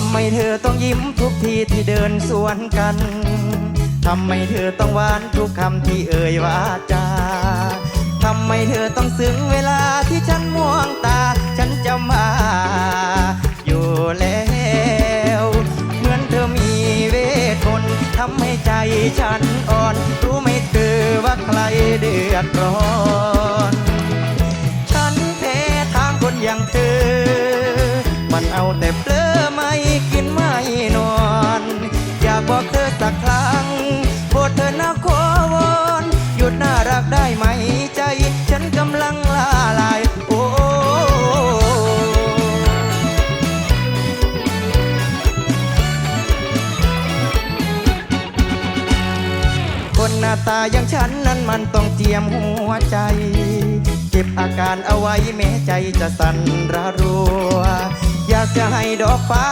ำไมเธอต้องยิ้มทุกทีที่เดินสวนกัน ทำไมเธอต้องหวานทุกคำที่เอ่ยวาจา ทำไมเธอต้องซึ้งเวลาที่ฉันม่วงตา ฉันจะมา อยู่แล้วเหมือนเธอมีเวทมนต์ทำให้ใจฉันอ่อน รู้ไหมเธอว่าใครเดือดร้อน ฉันแพ้ทางคนอย่างเธอ หน้าตาอย่างฉันนั้นมันต้องเจียมหัวใจ เก็บอาการเอาไว้แม้ใจจะสั่นระรัว อยากจะให้ดอกฟ้า